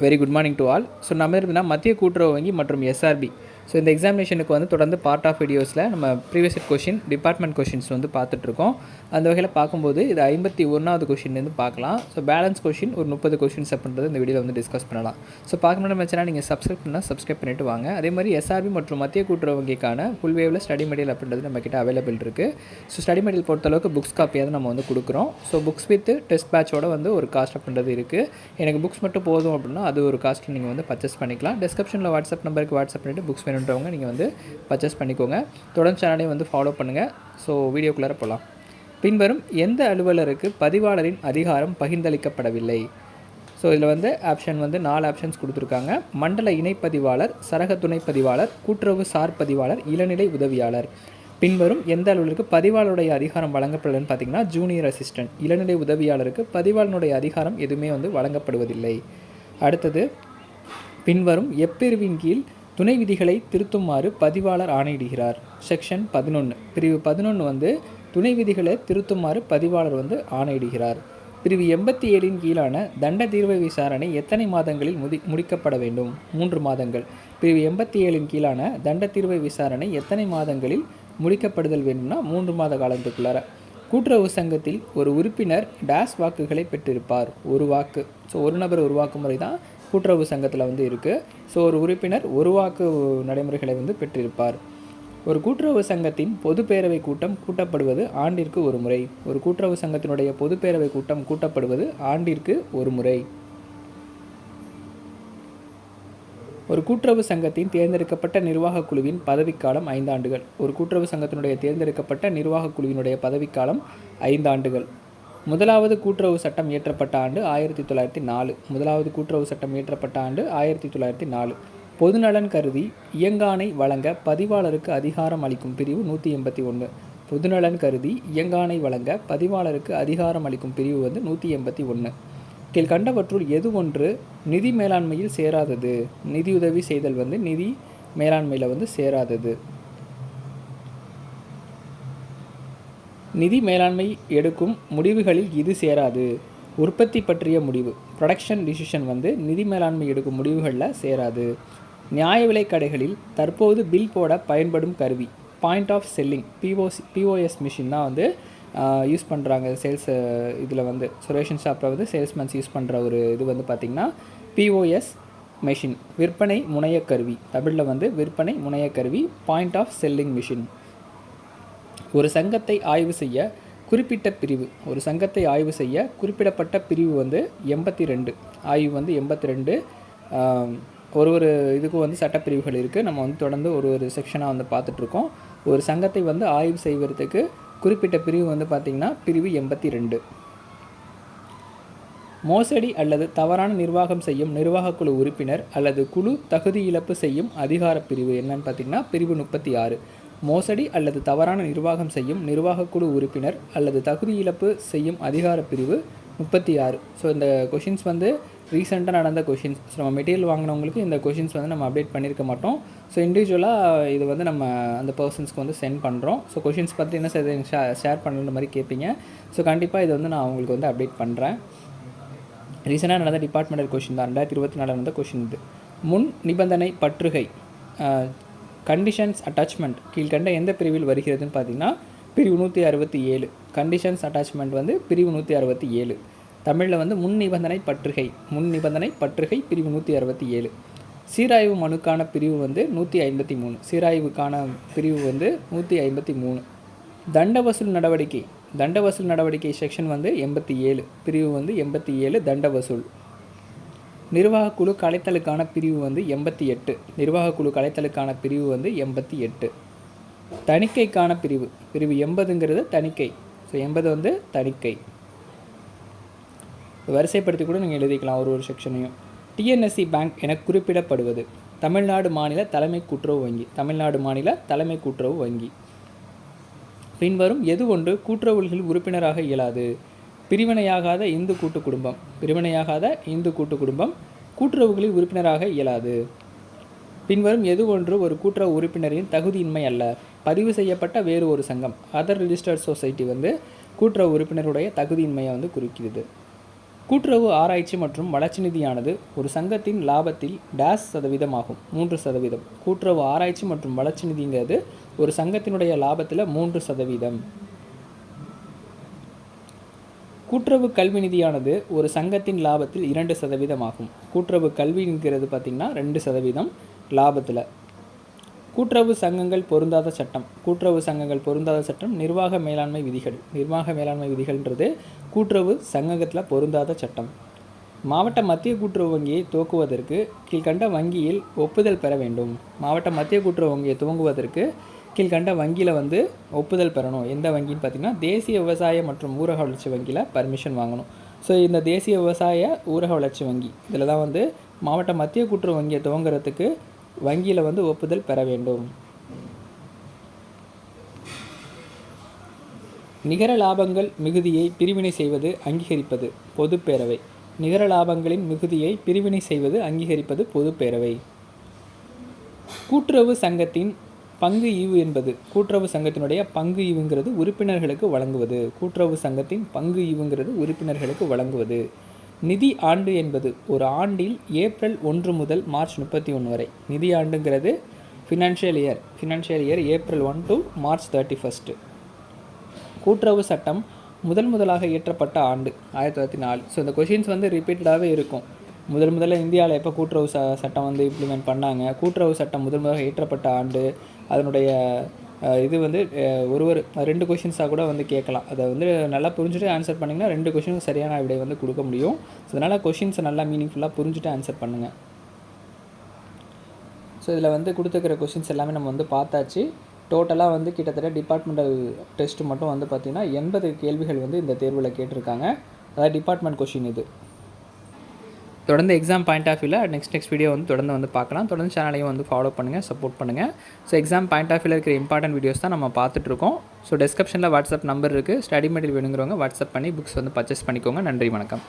Very good morning to all so நம்ம இருந்தால் மத்திய கூட்டுறவு வங்கி மற்றும் எஸ்ஆர்பி ஸோ இந்த எக்ஸாமினேஷனுக்கு வந்து தொடர்ந்து பார்ட் ஆஃப் வீடியோஸில் நம்ம ப்ரீவியஸ் கொஷின் டிபார்ட்மெண்ட் கொஷின்ஸ் வந்து பார்த்துட்ருக்கோம். அந்த வகையில் பார்க்கும்போது இது ஐம்பத்தி ஒன்றாவது கொஷின்லேருந்து பார்க்கலாம். ஸோ பேலன்ஸ் கொஷின் ஒரு முப்பது கொஷின்ஸ் அப்படின்றது இந்த வீடியோவில் வந்து டிஸ்கஸ் பண்ணலாம். ஸோ பார்க்க முடியும் நீங்கள் சப்ஸ்கிரைப் பண்ணால் சப்ஸ்கிரைப் பண்ணிட்டு வாங்க. அதே மாதிரி எஸ்ஆர்பி மற்றும் மத்திய கூட்டுறவு வங்கிக்கான ஃபுல் வேவில் ஸ்டடி மெட்டீரியல் அப்படின்றது நம்ம கிட்ட அவைலபிள் இருக்குது ஸோ ஸ்டடி மெட்டீரியல் பொறுத்தளவுக்கு புக்ஸ் காப்பியாக நம்ம வந்து கொடுக்குறோம். ஸோ புக்ஸ் வித் டெஸ்ட் பேட்சோட வந்து ஒரு காஸ்ட் அப்படின்றது இருக்குது எனக்கு புக்ஸ் மட்டும் போதும் அப்படின்னா அது ஒரு காஸ்ட்டில் நீங்கள் வந்து பர்ச்சேஸ் பண்ணிக்கலாம். டிஸ்கிரிப்ஷனில் வாட்ஸ்அப் நம்பருக்கு வாட்ஸ்அப் பண்ணிவிட்டு புக்ஸ் வேணும் வேணுன்றவங்க நீங்கள் வந்து பர்ச்சேஸ் பண்ணிக்கோங்க. தொடர்ந்து சேனலையும் வந்து ஃபாலோ பண்ணுங்கள் ஸோ வீடியோக்குள்ளார போகலாம் பின்வரும் எந்த அலுவலருக்கு பதிவாளரின் அதிகாரம் பகிர்ந்தளிக்கப்படவில்லை? ஸோ இதில் வந்து ஆப்ஷன் வந்து நாலு ஆப்ஷன்ஸ் கொடுத்துருக்காங்க. மண்டல இணைப்பதிவாளர் சரக துணை பதிவாளர் கூட்டுறவு சார் பதிவாளர் இளநிலை உதவியாளர். பின்வரும் எந்த அலுவலருக்கு பதிவாளருடைய அதிகாரம் வழங்கப்படுதுன்னு பார்த்தீங்கன்னா ஜூனியர் அசிஸ்டன்ட் இளநிலை உதவியாளருக்கு பதிவாளனுடைய அதிகாரம் எதுவுமே வந்து வழங்கப்படுவதில்லை. அடுத்தது பின்வரும் எப்பிரிவின் கீழ் துணை விதிகளை திருத்துமாறு பதிவாளர் ஆணையிடுகிறார். செக்ஷன் பதினொன்று பிரிவு பதினொன்று வந்து துணை விதிகளை திருத்துமாறு பதிவாளர் வந்து ஆணையிடுகிறார். பிரிவு எண்பத்தி ஏழின் கீழான தண்ட தீர்வு விசாரணை எத்தனை மாதங்களில் முடி முடிக்கப்பட வேண்டும்? மூன்று மாதங்கள். பிரிவு எண்பத்தி ஏழின் கீழான தண்ட தீர்வு விசாரணை எத்தனை மாதங்களில் முடிக்கப்படுதல் வேண்டும்னா மூன்று மாத காலத்துக்குள்ளார. கூட்டுறவு சங்கத்தில் ஒரு உறுப்பினர் டேஸ் வாக்குகளை பெற்றிருப்பார். ஒரு வாக்கு. ஸோ ஒரு நபர் ஒரு வாக்கு முறை தான் கூட்டுறவு சங்கத்தில் வந்து இருக்குது ஸோ ஒரு உறுப்பினர் ஒரு வாக்கு நடைமுறைகளை வந்து பெற்றிருப்பார். ஒரு கூட்டுறவு சங்கத்தின் பொதுப்பேரவை கூட்டம் கூட்டப்படுவது ஆண்டிற்கு ஒரு முறை. ஒரு கூட்டுறவு சங்கத்தினுடைய பொதுப்பேரவை கூட்டம் கூட்டப்படுவது ஆண்டிற்கு ஒரு முறை. ஒரு கூட்டுறவு சங்கத்தின் தேர்ந்தெடுக்கப்பட்ட நிர்வாக குழுவின் பதவிக்காலம் ஐந்தாண்டுகள் ஒரு கூட்டுறவு சங்கத்தினுடைய தேர்ந்தெடுக்கப்பட்ட நிர்வாக குழுவினுடைய பதவிக்காலம் ஐந்தாண்டுகள் முதலாவது கூட்டுறவு சட்டம் இயற்றப்பட்ட ஆண்டு ஆயிரத்தி தொள்ளாயிரத்தி நாலு. முதலாவது கூட்டுறவு சட்டம் இயற்றப்பட்ட ஆண்டு ஆயிரத்தி தொள்ளாயிரத்தி நாலு. பொதுநலன் கருதி இயங்கானை வழங்க பதிவாளருக்கு அதிகாரம் அளிக்கும் பிரிவு நூற்றி எண்பத்தி ஒன்று பொதுநலன் கருதி இயங்கானை வழங்க பதிவாளருக்கு அதிகாரம் அளிக்கும் பிரிவு வந்து நூற்றி எண்பத்தி ஒன்று கீழ்கண்டவற்றுள் எது ஒன்று நிதி மேலாண்மையில் சேராதது? நிதியுதவி செய்தல் வந்து நிதி மேலாண்மையில் வந்து சேராதது. நிதி மேலாண்மை எடுக்கும் முடிவுகளில் இது சேராது. உற்பத்தி பற்றிய முடிவு. ப்ரொடக்ஷன் டிசிஷன் வந்து நிதி மேலாண்மை எடுக்கும் முடிவுகளில் சேராது. நியாய விலை கடைகளில் தற்போது பில் போட பயன்படும் கருவி. Point of selling POC POS machine தான் வந்து யூஸ் பண்ணுறாங்க சேல்ஸ் இதில் வந்து சுரேஷன் ஷாப்பில் வந்து சேல்ஸ்மேன்ஸ் யூஸ் பண்ணுற ஒரு இது வந்து பார்த்திங்கன்னா பிஓஎஸ் மெஷின் விற்பனை முனைய கருவி. தமிழில் வந்து விற்பனை முனைய கருவி பாயிண்ட் ஆஃப் செல்லிங் மிஷின் ஒரு சங்கத்தை ஆய்வு செய்ய குறிப்பிட்ட பிரிவு ஒரு சங்கத்தை ஆய்வு செய்ய குறிப்பிடப்பட்ட பிரிவு வந்து எண்பத்தி ரெண்டு ஆய்வு வந்து எண்பத்தி ரெண்டு ஒரு ஒரு இதுக்கும் வந்து சட்டப்பிரிவுகள் இருக்குது நம்ம வந்து தொடர்ந்து ஒரு ஒரு செக்ஷனாக வந்து பார்த்துட்ருக்கோம். ஒரு சங்கத்தை வந்து ஆய்வு செய்வதற்கு குறிப்பிட்ட பிரிவு வந்து பார்த்திங்கன்னா பிரிவு எண்பத்தி ரெண்டு மோசடி அல்லது தவறான நிர்வாகம் செய்யும் நிர்வாகக்குழு உறுப்பினர் அல்லது குழு தகுதி இழப்பு செய்யும் அதிகார பிரிவு என்னன்னு பார்த்தீங்கன்னா பிரிவு முப்பத்தி ஆறு. மோசடி அல்லது தவறான நிர்வாகம் செய்யும் நிர்வாகக்குழு உறுப்பினர் அல்லது தகுதி இழப்பு செய்யும் அதிகார பிரிவு முப்பத்தி ஆறு ஸோ இந்த கொஷின்ஸ் வந்து ரீசெண்டாக நடந்த கொஷின்ஸ் ஸோ நம்ம மெட்டீரியல் வாங்கினவங்களுக்கு இந்த கொஷின்ஸ் வந்து நம்ம அப்டேட் பண்ணியிருக்க மாட்டோம். ஸோ இண்டிவிஜுவலாக இது வந்து நம்ம அந்த பர்சன்ஸ்க்கு வந்து சென்ட் பண்ணுறோம் ஸோ கொஷின்ஸ் பற்றி என்ன செய்ய ஷேர் பண்ணுற மாதிரி கேட்பீங்க ஸோ கண்டிப்பாக இது வந்து நான் உங்களுக்கு வந்து அப்டேட் பண்ணுறேன் ரீசெண்டாக நடந்த டிபார்ட்மெண்டல் கொஷின் தான். ரெண்டாயிரத்தி இருபத்தி நாலு நடந்த கொஷின் இது. முன் நிபந்தனை பற்றுகை கண்டிஷன்ஸ் அட்டாச்மெண்ட் கீழ்கண்ட எந்த பிரிவில் வருகிறதுன்னு பார்த்தீங்கன்னா பிரிவு நூற்றி அறுபத்தி ஏழு. கண்டிஷன்ஸ் அட்டாச்மெண்ட் வந்து பிரிவு நூற்றி அறுபத்தி ஏழு. தமிழில் வந்து முன் நிபந்தனை பற்றுகை முன் நிபந்தனை பற்றுகை பிரிவு நூற்றி அறுபத்தி ஏழு. சீராய்வு மனுக்கான பிரிவு வந்து நூற்றி ஐம்பத்தி மூணு. சீராய்வுக்கான பிரிவு வந்து நூற்றி ஐம்பத்தி மூணு. தண்ட வசூல் நடவடிக்கை தண்ட வசூல் நடவடிக்கை செக்ஷன் வந்து எண்பத்தி ஏழு. பிரிவு வந்து எண்பத்தி ஏழு தண்ட வசூல். நிர்வாகக்குழு கலைத்தலுக்கான பிரிவு வந்து எண்பத்தி எட்டு. நிர்வாகக்குழு கலைத்தலுக்கான பிரிவு வந்து எண்பத்தி எட்டு. தணிக்கைக்கான பிரிவு. பிரிவு எண்பதுங்கிறது தணிக்கை. ஸோ எண்பது வந்து தணிக்கை. வரிசைப்படுத்தி கூட நீங்கள் எழுதிக்கலாம் ஒரு ஒரு செக்ஷனையும். டிஎன்எஸ்சி பேங்க் என குறிப்பிடப்படுவது தமிழ்நாடு மாநில தலைமை கூட்டுறவு வங்கி. தமிழ்நாடு மாநில தலைமை கூட்டுறவு வங்கி. பின்வரும் எது ஒன்று கூட்டுறவுகளில் உறுப்பினராக இயலாது? பிரிவினையாகாத இந்து கூட்டு குடும்பம். பிரிவினையாகாத இந்து கூட்டு குடும்பம் கூட்டுறவுகளில் உறுப்பினராக இயலாது. பின்வரும் எது ஒன்று ஒரு கூட்டுறவு உறுப்பினரின் தகுதியின்மை அல்ல. பதிவு செய்யப்பட்ட வேறு ஒரு சங்கம் அதர் ரிஜிஸ்டர்ட் சொசைட்டி வந்து கூட்டுறவு உறுப்பினருடைய தகுதியின்மையை வந்து குறிக்கிறது. கூட்டுறவு ஆராய்ச்சி மற்றும் வளர்ச்சி நிதியானது ஒரு சங்கத்தின் லாபத்தில் டேஸ் சதவீதம் ஆகும் மூன்று சதவீதம். கூட்டுறவு ஆராய்ச்சி மற்றும் வளர்ச்சி நிதிங்கிறது ஒரு சங்கத்தினுடைய லாபத்தில் மூன்று சதவீதம். கூட்டுறவு கல்வி நிதியானது ஒரு சங்கத்தின் லாபத்தில் இரண்டு சதவீதம் ஆகும் கூட்டுறவு கல்விங்கிறது பார்த்திங்கன்னா ரெண்டு சதவீதம் லாபத்தில். கூட்டுறவு சங்கங்கள் பொருந்தாத சட்டம். கூட்டுறவு சங்கங்கள் பொருந்தாத சட்டம் நிர்வாக மேலாண்மை விதிகள். நிர்வாக மேலாண்மை விதிகள்ன்றது கூட்டுறவு சங்கத்தில் பொருந்தாத சட்டம். மாவட்ட மத்திய கூட்டுறவு வங்கியை துவக்குவதற்கு கீழ்கண்ட வங்கியில் ஒப்புதல் பெற வேண்டும். மாவட்ட மத்திய கூட்டுறவு வங்கியை துவங்குவதற்கு கீழ்கண்ட வங்கியில் வந்து ஒப்புதல் பெறணும். எந்த வங்கின்னு பார்த்திங்கன்னா தேசிய விவசாய மற்றும் ஊரக வளர்ச்சி வங்கியில் பர்மிஷன் வாங்கணும். ஸோ இந்த தேசிய விவசாய ஊரக வளர்ச்சி வங்கி இதில் தான் வந்து மாவட்ட மத்திய கூட்டுறவு வங்கியை துவங்குறதுக்கு வங்கியில் வந்து ஒப்புதல் பெற வேண்டும். நிகர லாபங்கள் மிகுதியை பிரிவினை செய்வது அங்கீகரிப்பது பொதுப்பேரவை. நிகர லாபங்களின் மிகுதியை பிரிவினை செய்வது அங்கீகரிப்பது பொதுப்பேரவை. கூட்டுறவு சங்கத்தின் பங்கு ஈவு என்பது கூட்டுறவு சங்கத்தினுடைய பங்கு ஈவுங்கிறது உறுப்பினர்களுக்கு வழங்குவது. கூட்டுறவு சங்கத்தின் பங்கு ஈவுங்கிறது உறுப்பினர்களுக்கு வழங்குவது. நிதி ஆண்டு என்பது ஒரு ஆண்டில் ஏப்ரல் ஒன்று முதல் மார்ச் முப்பத்தி ஒன்று வரை. நிதி ஆண்டுங்கிறது financial year financial year April one to March thirty first கூட்டுறவு சட்டம் முதல் முதலாக இயற்றப்பட்ட ஆண்டு ஆயிரத்தி தொள்ளாயிரத்தி நாலு. ஸோ இந்த கொஷின்ஸ் வந்து ரிப்பீட்டடாகவே இருக்கும். முதல் முதல்ல இந்தியாவில் எப்போ கூட்டுறவு ச சட்டம் வந்து இம்ப்ளிமெண்ட் பண்ணாங்க? கூட்டுறவு சட்டம் முதல் முதலாக இயற்றப்பட்ட ஆண்டு அதனுடைய இது வந்து ஒரு ஒரு ரெண்டு கொஷின்ஸாக கூட வந்து கேட்கலாம். அதை வந்து நல்லா புரிஞ்சுட்டு ஆன்சர் பண்ணிங்கன்னா ரெண்டு கொஷினும் சரியான விடை வந்து கொடுக்க முடியும். ஸோ அதனால் கொஷின்ஸை நல்லா மீனிங்ஃபுல்லாக புரிஞ்சுட்டு ஆன்சர் பண்ணுங்கள் ஸோ இதில் வந்து கொடுத்துருக்கிற கொஷின்ஸ் எல்லாமே நம்ம வந்து பார்த்தாச்சு. டோட்டலாக வந்து கிட்டத்தட்ட டிபார்ட்மெண்டல் டெஸ்ட் மட்டும் வந்து பார்த்திங்கன்னா எண்பது கேள்விகள் வந்து இந்த தேர்வில் கேட்டிருக்காங்க. அதாவது டிபார்ட்மெண்ட் கொஷின் இது. தொடர்ந்து எக்ஸாம் பாயிண்ட் ஆஃப் வியூவில் நெக்ஸ்ட் நெக்ஸ்ட் வீடியோ வந்து தொடர்ந்து வந்து பார்க்கலாம். தொடர்ந்து சேனலையும் வந்து ஃபாலோ பண்ணுங்கள் சப்போர்ட் பண்ணுங்கள் ஸோ எக்ஸாம் பாயிண்ட் ஆஃப் வியூவில் இருக்கிற இம்பார்ட்டன்ட் வீடியோஸ் தான் நம்ம பார்த்துட்ருக்கோம் ஸோ டிஸ்கிரிப்ஷனில் வாட்ஸ்அப் நம்பர் இருக்குது ஸ்டடி மெட்டீரியல் வேணுங்கிறவங்க வாட்ஸ்அப் பண்ணி புக்ஸ் வந்து பர்ச்சேஸ் பண்ணிக்கோங்க. நன்றி வணக்கம்.